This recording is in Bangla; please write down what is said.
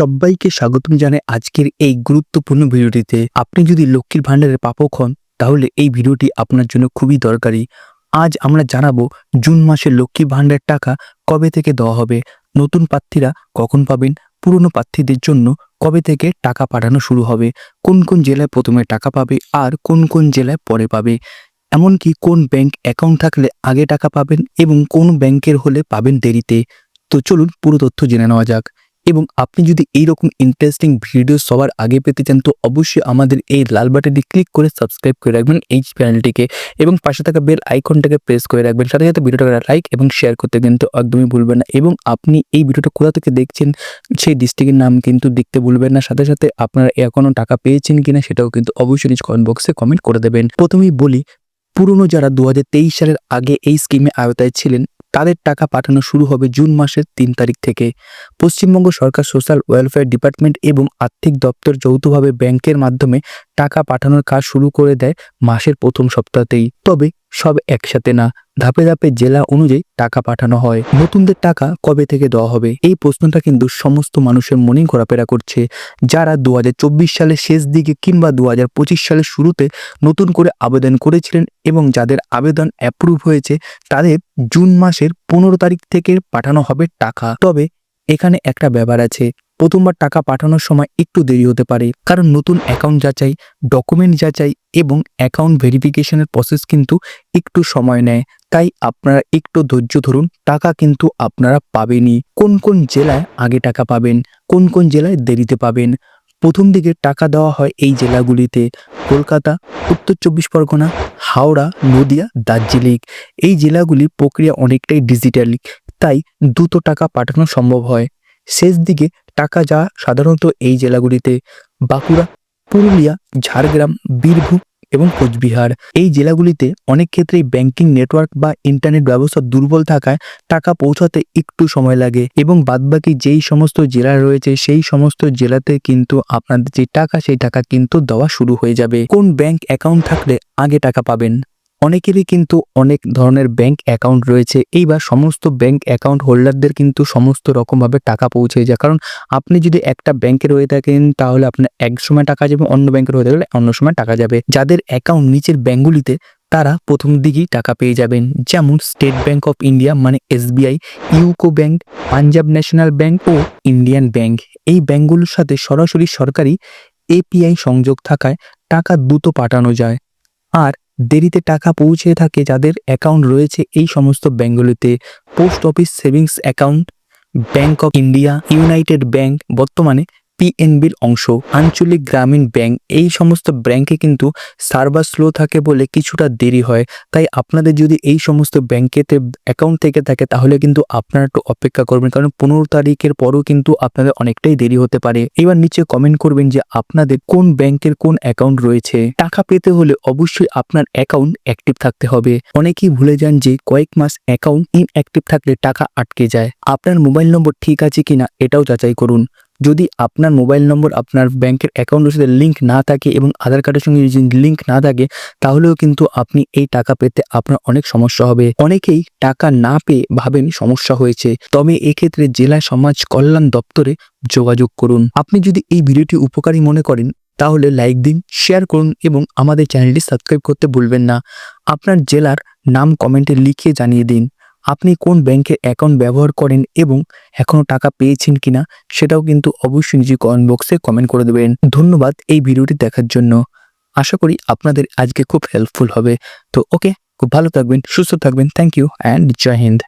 সবাইকে স্বাগতম জানাই আজকের এই গুরুত্বপূর্ণ ভিডিওটিতে। আপনি যদি লক্ষ্মীর ভাণ্ডারের প্রাপক হন, তাহলে এই ভিডিওটি আপনার জন্য খুবই দরকারি। আজ আমরা জানাব জুন মাসের লক্ষ্মী ভাণ্ডারের টাকা কবে থেকে দেওয়া হবে। নতুন প্রার্থীরা কখন পাবেন? পুরনো প্রার্থীদের জন্য কবে থেকে টাকা পাঠানো শুরু হবে? কোন কোন জেলায় প্রথমে টাকা পাবে আর কোন কোন জেলায় পরে পাবে? এমনকি কোন ব্যাংক অ্যাকাউন্ট থাকলে আগে টাকা পাবেন এবং কোন ব্যাংকের হলে পাবেন দেরিতে? তো চলুন পুরো তথ্য জেনে নেওয়া যাক। এবং আপনি যদি এইরকম ইন্টারেস্টিং ভিডিও সবার আগে পেতে চান, তো অবশ্যই আমাদের এই লাল বাটনটি ক্লিক করে সাবস্ক্রাইব করে রাখবেন এই চ্যানেলটিকে এবং পাশে থাকা বেল আইকনটাকে প্রেস করে রাখবেন। সাথে সাথে ভিডিওটাকে লাইক এবং শেয়ার করতে কিন্তু একদমই ভুলবেন না এবং আপনি এই ভিডিওটা কোথা থেকে দেখছেন সেই ডিস্ট্রিক্টের নাম কিন্তু দেখতে ভুলবেন না। সাথে সাথে আপনারা এখনও টাকা পেয়েছেন কিনা সেটাও কিন্তু অবশ্যই নিজ কমেন্ট বক্সে কমেন্ট করে দেবেন। প্রথমেই বলি, পুরনো যারা দু হাজার তেইশ সালের আগে এই স্কিমে আওতায় ছিলেন তাদের টাকা পাঠানো শুরু হবে জুন মাসের তিন তারিখ থেকে। পশ্চিমবঙ্গ সরকার, সোশ্যাল ওয়েলফেয়ার ডিপার্টমেন্ট এবং আর্থিক দপ্তর যৌথভাবে ব্যাংকের মাধ্যমে টাকা পাঠানোর কাজ শুরু করে দেয় মাসের প্রথম সপ্তাহতেই। তবে সব একসাথে না। ধাপে ধাপে জেলা অনুযায়ী টাকা পাঠানো হয়। নতুনদের টাকা কবে থেকে দেওয়া হবে? এই প্রশ্নটা কিন্তু সমস্ত মানুষের মনেই ঘোরাফেরা করছে। যারা দু হাজার চব্বিশ সালের শেষ দিকে কিংবা দু হাজার পঁচিশ সালের শুরুতে নতুন করে আবেদন করেছিলেন এবং যাদের আবেদন অ্যাপ্রুভ হয়েছে, তাদের জুন মাসের পনেরো তারিখ থেকে পাঠানো হবে টাকা। তবে এখানে একটা ব্যাপার আছে। প্রথমবার টাকা পাঠানোর সময় একটু দেরি হতে পারে, কারণ নতুন অ্যাকাউন্ট যাচাই ডকুমেন্ট যাচাই এবং অ্যাকাউন্ট ভেরিফিকেশনের প্রসেস কিন্তু একটু সময় নেয়। তাই আপনারা একটু ধৈর্য ধরুন, টাকা কিন্তু আপনারা পাবেনই। কোন কোন জেলায় আগে টাকা পাবেন, কোন কোন জেলায় দেরিতে পাবেন? প্রথম দিকে টাকা দেওয়া হয় এই জেলাগুলিতে। কলকাতা, উত্তর চব্বিশ পরগনা, হাওড়া, নদিয়া, দার্জিলিং। এই জেলাগুলি প্রক্রিয়া অনেকটাই ডিজিটালি তাই দ্রুত টাকা পাঠানো সম্ভব হয়। শেষ দিকে টাকা যা সাধারণত এই জেলাগুলিতে বাঁকুড়া, পুরুলিয়া, ঝাড়গ্রাম, বীরভূম এবং কোচবিহার। এই জেলাগুলিতে অনেক ক্ষেত্রেই ব্যাংকিং নেটওয়ার্ক বা ইন্টারনেট ব্যবস্থা দুর্বল থাকায় টাকা পৌঁছাতে একটু সময় লাগে এবং বাদবাকি যেই সমস্ত জেলা রয়েছে সেই সমস্ত জেলাতে কিন্তু আপনাদের যে টাকা সেই টাকা কিন্তু দেওয়া শুরু হয়ে যাবে। কোন ব্যাংক অ্যাকাউন্ট থাকলে আগে টাকা পাবেন? অনেকেরই কিন্তু অনেক ধরনের ব্যাংক অ্যাকাউন্ট রয়েছে। এইবার সমস্ত ব্যাংক অ্যাকাউন্ট হোল্ডারদের কিন্তু সমস্ত রকমভাবে টাকা পৌঁছে যায়। কারণ আপনি যদি একটা ব্যাংকে রয়ে থাকেন, তাহলে আপনার এক সময় টাকা যাবে, অন্য ব্যাংকে রয়ে থাকলে অন্য সময় টাকা যাবে। যাদের অ্যাকাউন্ট নিচের ব্যাঙ্কগুলিতে তারা প্রথম দিকেই টাকা পেয়ে যাবেন। যেমন স্টেট ব্যাংক অফ ইন্ডিয়া মানে SBI UCO Bank Punjab National Bank ও ইন্ডিয়ান ব্যাংক এই ব্যাংকগুলোর সাথে সরাসরি সরকারি এপিআই সংযোগ থাকায় টাকা দ্রুত পাঠানো যায়। আর দেরিতে টাকা পৌঁছে থাকে যাদের অ্যাকাউন্ট রয়েছে এই সমস্ত ব্যাঙ্কগুলিতে post office savings account Bank of India United Bank বর্তমানে পিএনবির অংশ। আঞ্চলিক গ্রামীণ ব্যাংক এই সমস্ত ব্যাংকে কিন্তু সার্ভার স্লো থাকে বলে কিছুটা দেরি হয়। তাই আপনাদের যদি এই সমস্ত ব্যাংকেতে অ্যাকাউন্ট থেকে থাকে, তাহলে কিন্তু আপনারা একটু অপেক্ষা করবেন। কারণ পনেরো তারিখের পরও কিন্তু আপনাদের অনেকটাই দেরি হতে পারে। এবার নিচে কমেন্ট করবেন যে আপনাদের কোন ব্যাংকের কোন অ্যাকাউন্ট রয়েছে। টাকা পেতে হলে অবশ্যই আপনার অ্যাকাউন্ট অ্যাক্টিভ থাকতে হবে। অনেকেই ভুলে যান যে কয়েক মাস অ্যাকাউন্ট ইনঅ্যাক্টিভ থাকলে টাকা আটকে যায়। আপনার মোবাইল নম্বর ঠিক আছে কিনা, এটাও যাচাই করুন। যদি আপনার মোবাইল নম্বর আপনার ব্যাংকের অ্যাকাউন্টের সাথে লিঙ্ক না থাকে এবং আধার কার্ডের সঙ্গে যদি লিঙ্ক না থাকে, তাহলেও কিন্তু আপনি এই টাকা পেতে আপনার অনেক সমস্যা হবে। অনেকেই টাকা না পেয়ে ভাবেন সমস্যা হয়েছে। তবে এক্ষেত্রে জেলা সমাজ কল্যাণ দপ্তরে যোগাযোগ করুন। আপনি যদি এই ভিডিওটি উপকারী মনে করেন, তাহলে লাইক দিন শেয়ার করুন এবং আমাদের চ্যানেলটি সাবস্ক্রাইব করতে ভুলবেন না। আপনার জেলার নাম কমেন্টে লিখে জানিয়ে দিন। আপনি কোন ব্যাংকের অ্যাকাউন্ট ব্যবহার করেন এবং এখনও টাকা পেয়েছেন কিনা সেটাও কিন্তু অবশ্যই নিজে কমেন্ট বক্সে কমেন্ট করে দেবেন। ধন্যবাদ এই ভিডিওটি দেখার জন্য। আশা করি আপনাদের আজকে খুব হেল্পফুল হবে। তো ওকে খুব ভালো থাকবেন, সুস্থ থাকবেন। Thank you and Jai Hind